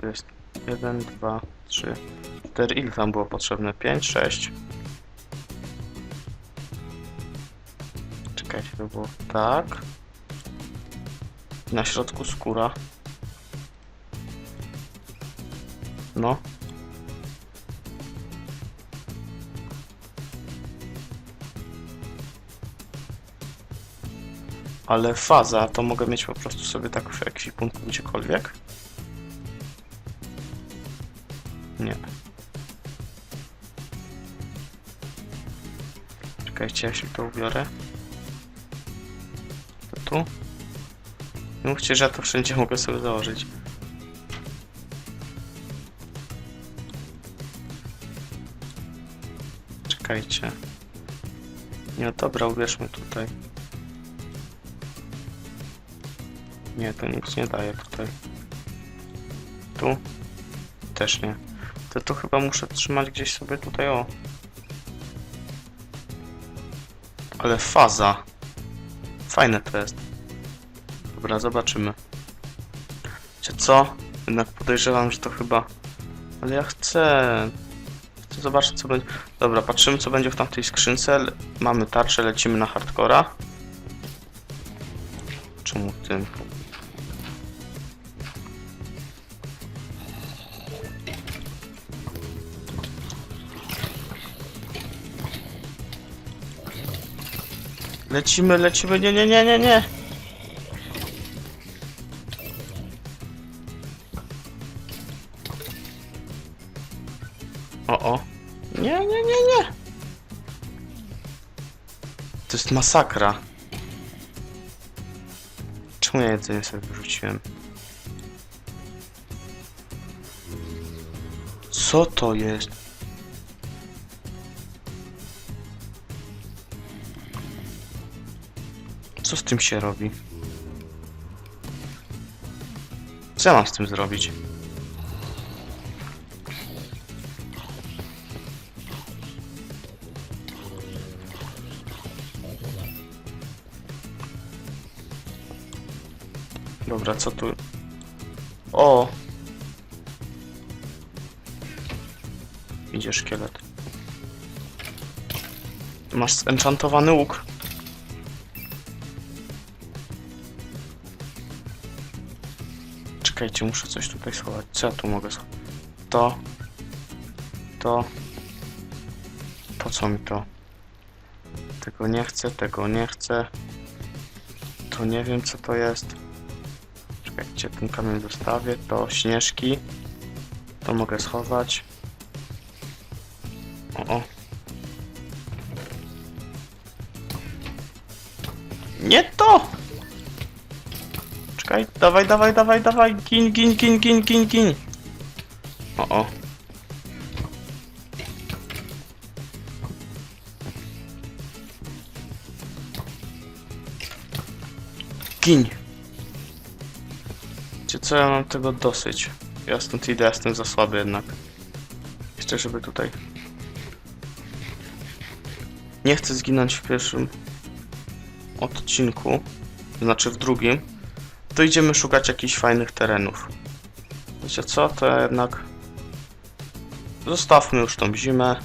tu jest? 1, 2, 3, 4. Ile tam było potrzebne? 5, 6. Czekajcie, to było tak. Na środku skóra. No. Ale faza to mogę mieć po prostu sobie tak w ekwipunku gdziekolwiek? Nie. Czekajcie, jeśli to ubiorę. To tu. Nie mówcie, że ja to wszędzie mogę sobie założyć. Czekajcie. Nie, dobra, ubierzmy tutaj. Nie, to nic nie daje tutaj. Tu? Też nie. To tu chyba muszę trzymać gdzieś sobie tutaj, o. Ale faza. Fajne to jest. Dobra, zobaczymy. Wiecie co? Jednak podejrzewam, że to chyba... Ale ja chcę... Chcę zobaczyć, co będzie... Dobra, patrzymy, co będzie w tamtej skrzynce. Mamy tarczę, lecimy na hardcora. Czemu tym? Lecimy, lecimy, nie, nie, nie, nie, nie. O, o. Nie, nie, nie, nie. To jest masakra. Czemu ja jedzenie sobie wyrzuciłem? Co to jest? Co z tym się robi? Co ja mam z tym zrobić? Dobra, co tu? O! Idzie szkielet. Masz enchantowany łuk. Czekajcie, muszę coś tutaj schować. Co ja tu mogę schować? To. To. Po co mi to? Tego nie chcę, tego nie chcę. To nie wiem co to jest. Czekajcie, ten kamień zostawię. To śnieżki. To mogę schować. Czekaj, dawaj, dawaj, dawaj, dawaj, gin, gin, gin, gin, gin, gin. O, o. Gin. Wiecie co, ja mam tego dosyć. Ja stąd idę, ja jestem za słaby jednak. Jeszcze żeby tutaj... Nie chcę zginąć w pierwszym odcinku, znaczy w drugim, to idziemy szukać jakichś fajnych terenów. Wiecie co, to jednak zostawmy już tą zimę,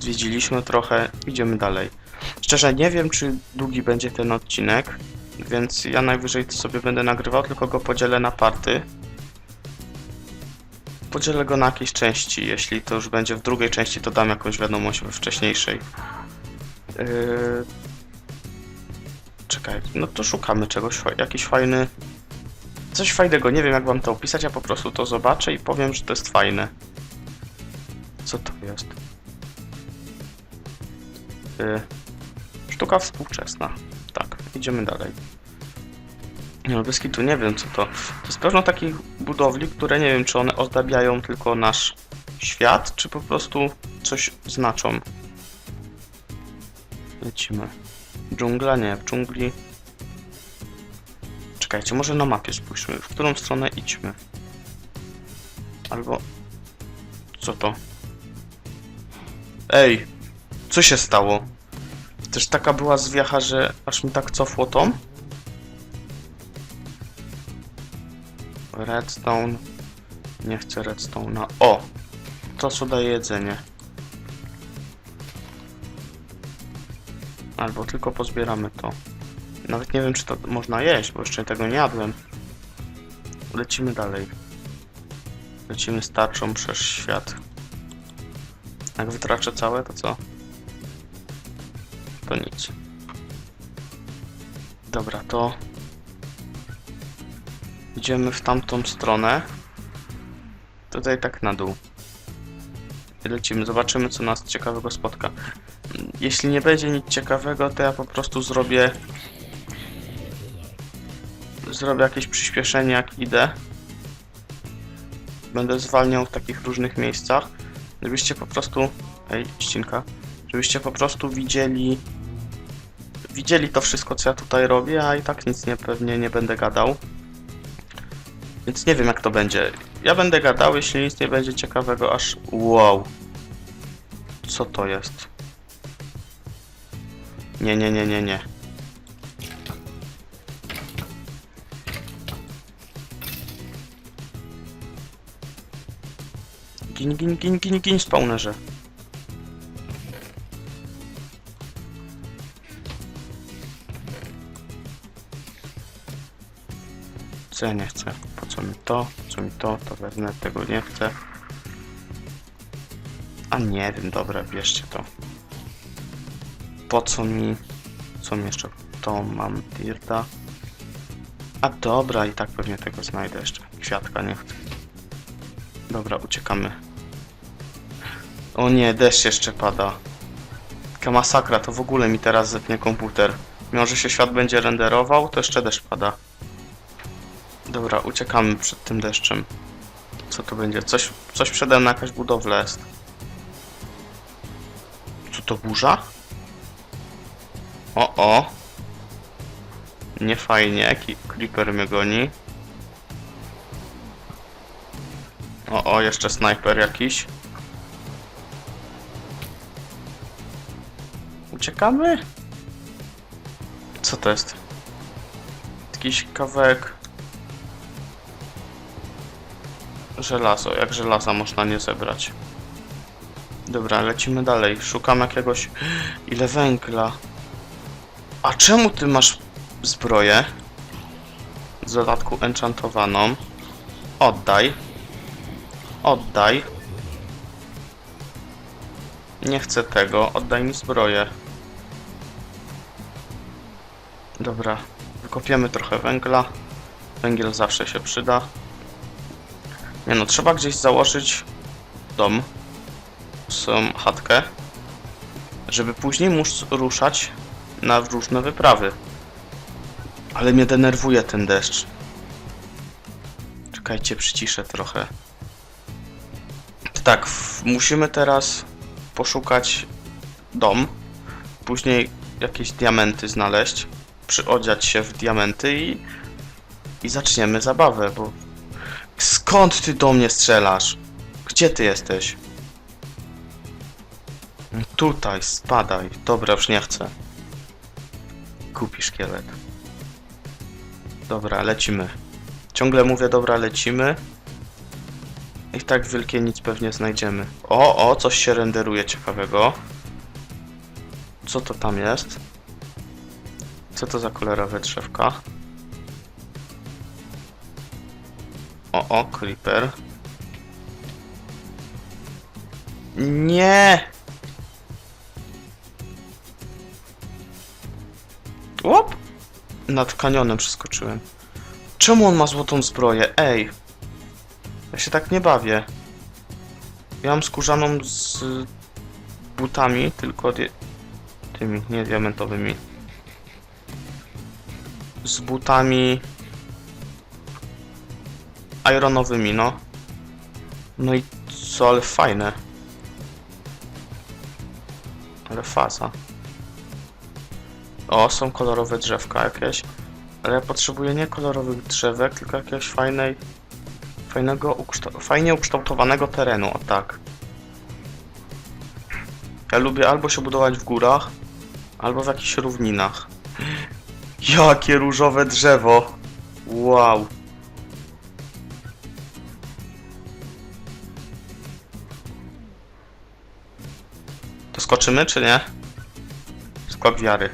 zwiedziliśmy trochę, idziemy dalej. Szczerze nie wiem, czy długi będzie ten odcinek, więc ja najwyżej to sobie będę nagrywał, tylko go podzielę na party. Podzielę go na jakieś części, jeśli to już będzie w drugiej części, to dam jakąś wiadomość we wcześniejszej. Yy... Czekaj, no to szukamy czegoś, jakiś fajny... Coś fajnego, nie wiem jak wam to opisać, ja po prostu to zobaczę i powiem, że to jest fajne. Co to jest? Yy... Sztuka współczesna. Tak, idziemy dalej. Nie, bez kitu nie wiem co to. To jest pełno takich budowli, które nie wiem czy one ozdabiają tylko nasz świat, czy po prostu coś znaczą. Lecimy. Dżungla? Nie, w dżungli. Czekajcie, może na mapie spójrzmy, w którą stronę idźmy. Albo... Co to? Ej! Co się stało? Też taka była zwiacha, że aż mi tak cofło tą? Redstone. Nie chcę redstone'a. O! To co daje jedzenie. Albo tylko pozbieramy to. Nawet nie wiem, czy to można jeść, bo jeszcze tego nie jadłem. Lecimy dalej. Lecimy z tarczą przez świat. Jak wytraczę całe, to co? To nic. Dobra, to... Idziemy w tamtą stronę. Tutaj tak na dół. I lecimy, zobaczymy co nas ciekawego spotka. Jeśli nie będzie nic ciekawego, to ja po prostu zrobię... Zrobię jakieś przyspieszenie jak idę. Będę zwalniał w takich różnych miejscach. Żebyście po prostu... Ej, ścinka. Żebyście po prostu widzieli... Widzieli to wszystko, co ja tutaj robię, a i tak nic nie, pewnie nie będę gadał. Więc nie wiem, jak to będzie. Ja będę gadał, jeśli nic nie będzie ciekawego, aż... Wow. Co to jest? Nie, nie, nie, nie, nie. Gin, gin, gin, gin, gin, spawnerze. Co ja nie chcę? Po co mi to? Po co mi to? To wezmę, tego nie chcę. A nie wiem, dobra, bierzcie to. Po co mi... Co mi jeszcze? To mam dirta. A dobra, i tak pewnie tego znajdę jeszcze. Kwiatka nie chcę. Dobra, uciekamy. O nie, deszcz jeszcze pada. Taka masakra, to w ogóle mi teraz zepnie komputer. Mimo, że się świat będzie renderował, to jeszcze deszcz pada. Dobra, uciekamy przed tym deszczem. Co to będzie? Coś, coś przede mną, jakaś budowla jest. Co to burza? O, o. Nie fajnie, creeper mnie goni. O, o, jeszcze snajper jakiś. Uciekamy? Co to jest? Jakiś kawałek żelazo. Jak żelaza można nie zebrać? Dobra, lecimy dalej. Szukam jakiegoś... Ile węgla? A czemu ty masz zbroję? W dodatku enchantowaną. Oddaj. Oddaj. Nie chcę tego. Oddaj mi zbroję. Dobra. Wykopiemy trochę węgla. Węgiel zawsze się przyda. Nie no, trzeba gdzieś założyć dom. Swoją chatkę. Żeby później móc ruszać na różne wyprawy. Ale mnie denerwuje ten deszcz. Czekajcie, przyciszę trochę. Tak, musimy teraz poszukać dom. Później jakieś diamenty znaleźć. Przyodziać się w diamenty i, i zaczniemy zabawę, bo... Skąd ty do mnie strzelasz? Gdzie ty jesteś? Tutaj, spadaj. Dobra, już nie chcę. Kupi szkielet. Dobra, lecimy. Ciągle mówię, dobra, lecimy. I tak wielkie nic pewnie znajdziemy. O, o, coś się renderuje ciekawego. Co to tam jest? Co to za kolorowe drzewka? O, o, creeper. Nie! Łop! Nad kanionem przeskoczyłem. Czemu on ma złotą zbroję? Ej! Ja się tak nie bawię. Ja mam skórzaną z butami, tylko tymi, nie diamentowymi. Z butami ironowymi, no. No i co, ale fajne. Ale faza. O, są kolorowe drzewka jakieś. Ale ja potrzebuję nie kolorowych drzewek, tylko jakiegoś fajnej, fajnego, ukształ- fajnie ukształtowanego terenu, o tak. Ja lubię albo się budować w górach, albo w jakichś równinach. Jakie różowe drzewo. Wow. To skoczymy, czy nie? Skok wiary.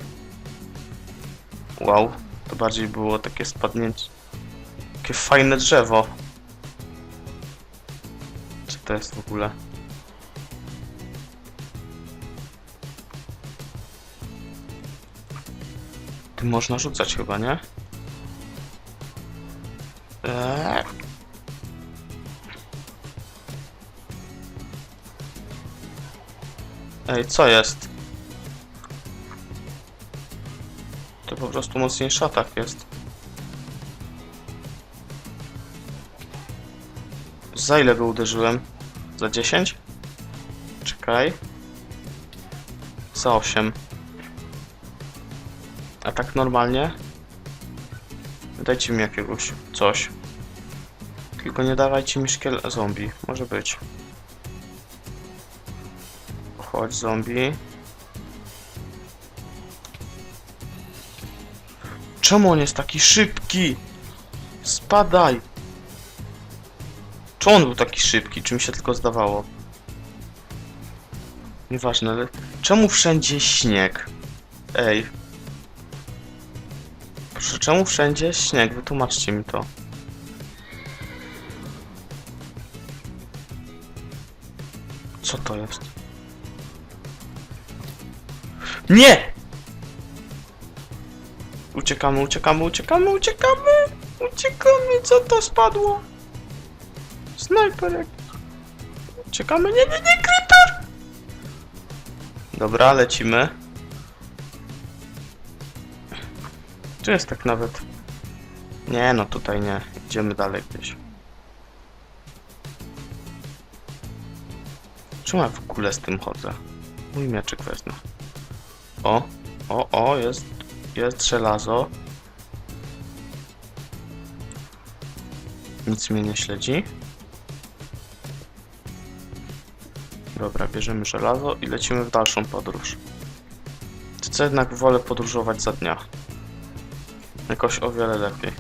Wow. To bardziej było takie spadnięcie. Jakie fajne drzewo. Co to jest w ogóle? Można rzucać chyba, nie? Eee. Ej, co jest? To po prostu mocniejszy atak jest. Za ile go uderzyłem? Za 10? Czekaj. Za 8. A tak normalnie? Dajcie mi jakiegoś coś. Tylko nie dawajcie mi szkiel zombie. Może być. Chodź zombie. Czemu on jest taki szybki? Spadaj! Czy on był taki szybki? Czy mi się tylko zdawało? Nieważne, ale czemu wszędzie śnieg? Ej. Czemu wszędzie śnieg? Wytłumaczcie mi to. Co to jest? Nie! Uciekamy, uciekamy, uciekamy, uciekamy! Uciekamy, co to spadło? Snajperek. Uciekamy, nie, nie, nie, creeper! Dobra, lecimy. Tu jest tak nawet. Nie, no tutaj nie. Idziemy dalej gdzieś. Czemu ja w ogóle z tym chodzę? Mój mieczyk wezmę. O, o, o, jest, jest żelazo. Nic mnie nie śledzi. Dobra, bierzemy żelazo i lecimy w dalszą podróż. Co jednak wolę podróżować za dnia. Jakoś o wiele lepiej.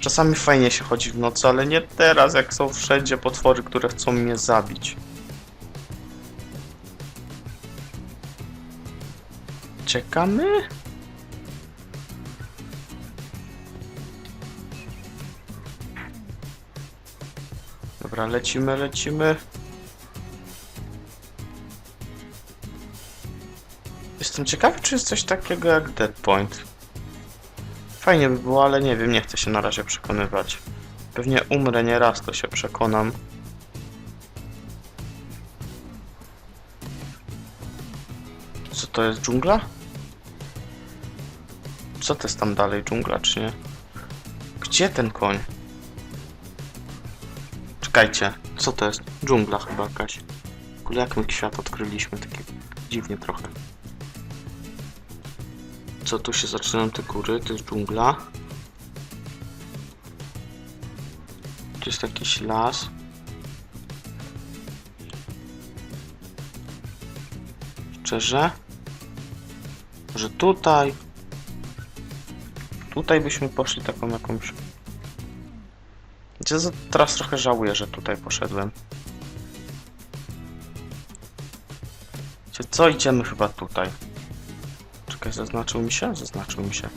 Czasami fajnie się chodzi w nocy, ale nie teraz, jak są wszędzie potwory, które chcą mnie zabić. Czekamy? Dobra, lecimy, lecimy. Jestem ciekawy, czy jest coś takiego jak Dead Point. Fajnie by było, ale nie wiem, nie chcę się na razie przekonywać. Pewnie umrę nie raz, to się przekonam. Co to jest dżungla? Co to jest tam dalej, dżungla czy nie? Gdzie ten koń? Czekajcie, co to jest? Dżungla chyba jakaś. W ogóle jak my świat odkryliśmy, takie dziwnie trochę. Co tu się zaczynają te góry? To jest dżungla. Tu jest jakiś las. Szczerze? Że tutaj. Tutaj byśmy poszli taką jakąś. Ja teraz trochę żałuję, że tutaj poszedłem. Co idziemy chyba tutaj? Zaznaczył mi się? Zaznaczył mi się.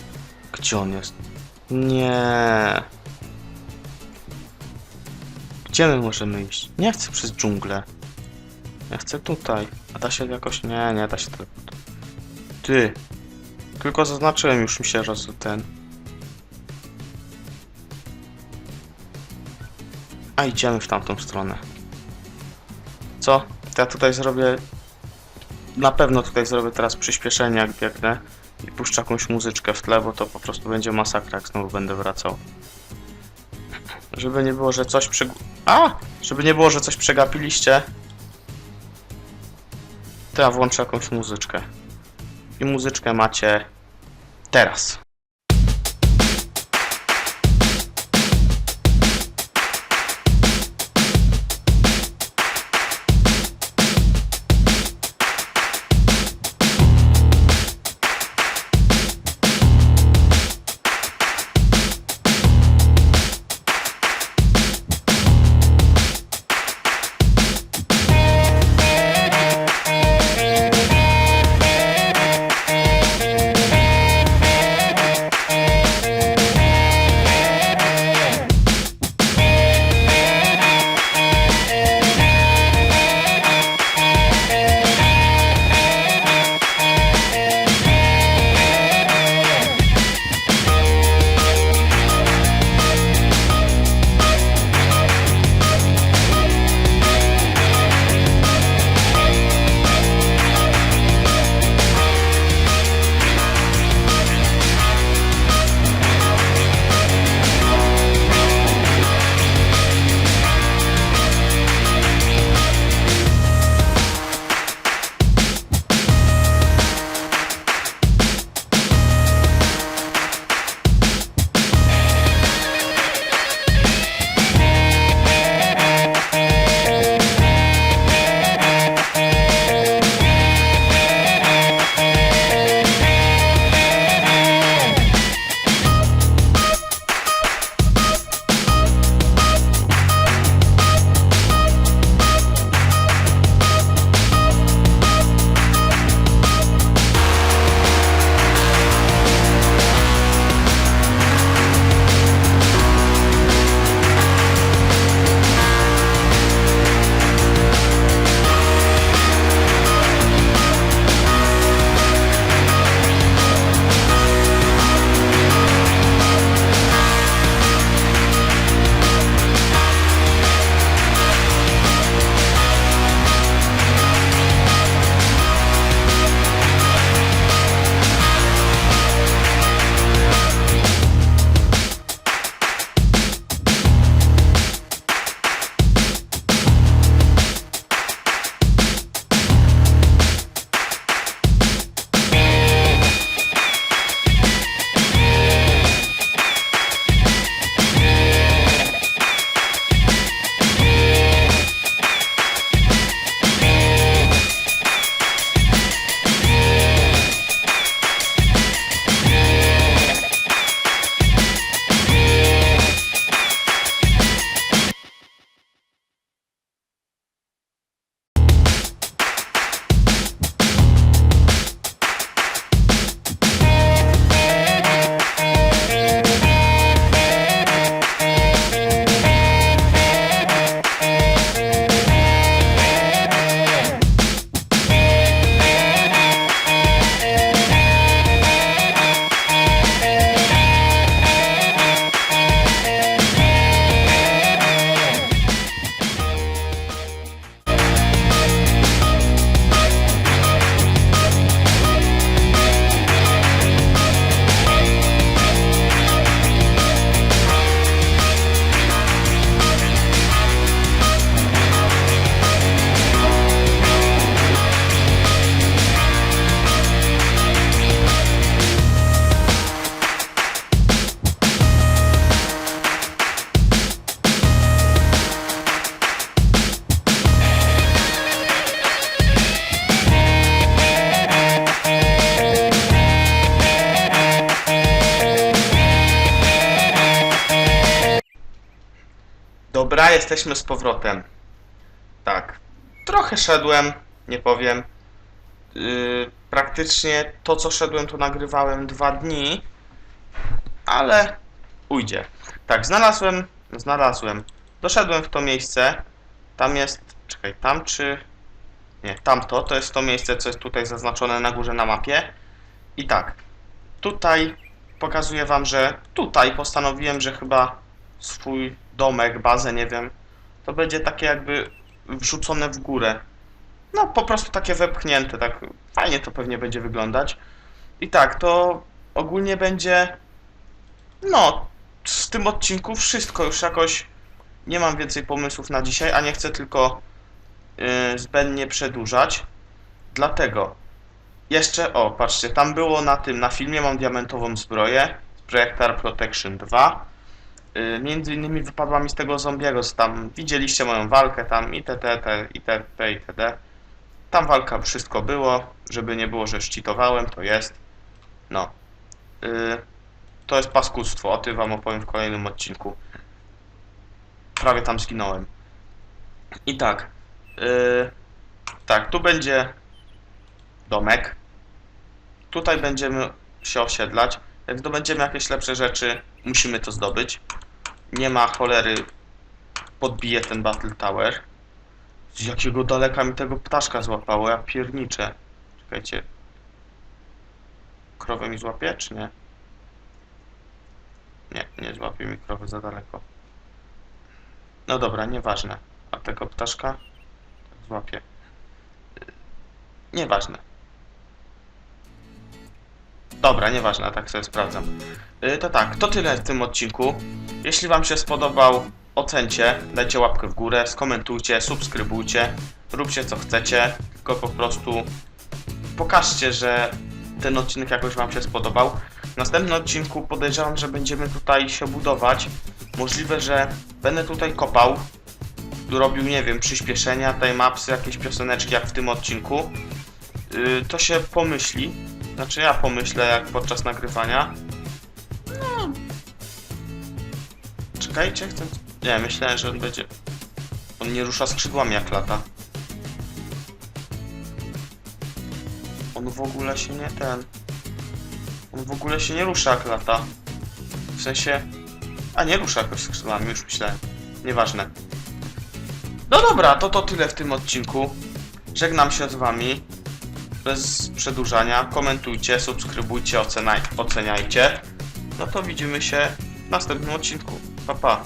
Gdzie on jest? Nie. Gdzie my możemy iść? Nie chcę przez dżunglę. Ja chcę tutaj. A da się jakoś... Nie, nie da się tylko... Ty. Tylko zaznaczyłem już mi się roz... ten... A idziemy w tamtą stronę. Co? Ja tutaj zrobię na pewno tutaj zrobię teraz przyspieszenie jak biegnę i puszczę jakąś muzyczkę w tle, bo to po prostu będzie masakra, jak znowu będę wracał. Żeby nie było, że coś przy... A! Żeby nie było, że coś przegapiliście. To ja włączę jakąś muzyczkę. I muzyczkę macie teraz. Jesteśmy z powrotem. Tak. Trochę szedłem, nie powiem. Yy, praktycznie to, co szedłem, to nagrywałem dwa dni. Ale ujdzie. Tak, znalazłem, znalazłem. Doszedłem w to miejsce. Tam jest, czekaj, tam czy... Nie, tamto, to jest to miejsce, co jest tutaj zaznaczone na górze na mapie. I tak, tutaj pokazuję wam, że tutaj postanowiłem, że chyba swój domek, bazę, nie wiem, to będzie takie jakby wrzucone w górę. No, po prostu takie wepchnięte, tak fajnie to pewnie będzie wyglądać. I tak, to ogólnie będzie, no, w tym odcinku wszystko już jakoś, nie mam więcej pomysłów na dzisiaj, a nie chcę tylko yy, zbędnie przedłużać. Dlatego, jeszcze, o, patrzcie, tam było na tym, na filmie mam diamentową zbroję, Projectar Protection 2. Yy, między innymi wypadła mi z tego zombiego, tam widzieliście moją walkę tam itd, t- itp, itd. Tam walka, wszystko było, żeby nie było, że szczytowałem, to jest. No. Yy, to jest paskudztwo, o tym wam opowiem w kolejnym odcinku. Prawie tam zginąłem. I tak. Yy, tak, tu będzie domek. Tutaj będziemy się osiedlać. Jak zdobędziemy jakieś lepsze rzeczy, musimy to zdobyć. Nie ma cholery, podbije ten Battle Tower. Z jakiego daleka mi tego ptaszka złapało, ja pierniczę. Czekajcie. Krowę mi złapie, czy nie? Nie, nie złapie mi krowy za daleko. No dobra, nieważne. A tego ptaszka? Złapie. Nieważne. Dobra, nieważne, tak sobie sprawdzam. Yy, to tak, to tyle w tym odcinku. Jeśli Wam się spodobał, ocencie, dajcie łapkę w górę, skomentujcie, subskrybujcie, róbcie co chcecie, tylko po prostu pokażcie, że ten odcinek jakoś Wam się spodobał. W następnym odcinku podejrzewam, że będziemy tutaj się budować. Możliwe, że będę tutaj kopał, robił, nie wiem, przyspieszenia, timelapsy, jakieś pioseneczki jak w tym odcinku. Yy, to się pomyśli. Znaczy ja pomyślę jak podczas nagrywania. No. Czekajcie, chcę... Nie, myślałem, że on będzie... On nie rusza skrzydłami jak lata. On w ogóle się nie ten... On w ogóle się nie rusza jak lata. W sensie... A nie rusza jakoś skrzydłami, już myślałem. Nieważne. No dobra, to to tyle w tym odcinku. Żegnam się z wami. Bez przedłużania. Komentujcie, subskrybujcie, ocenaj, oceniajcie. No to widzimy się w następnym odcinku. Pa pa.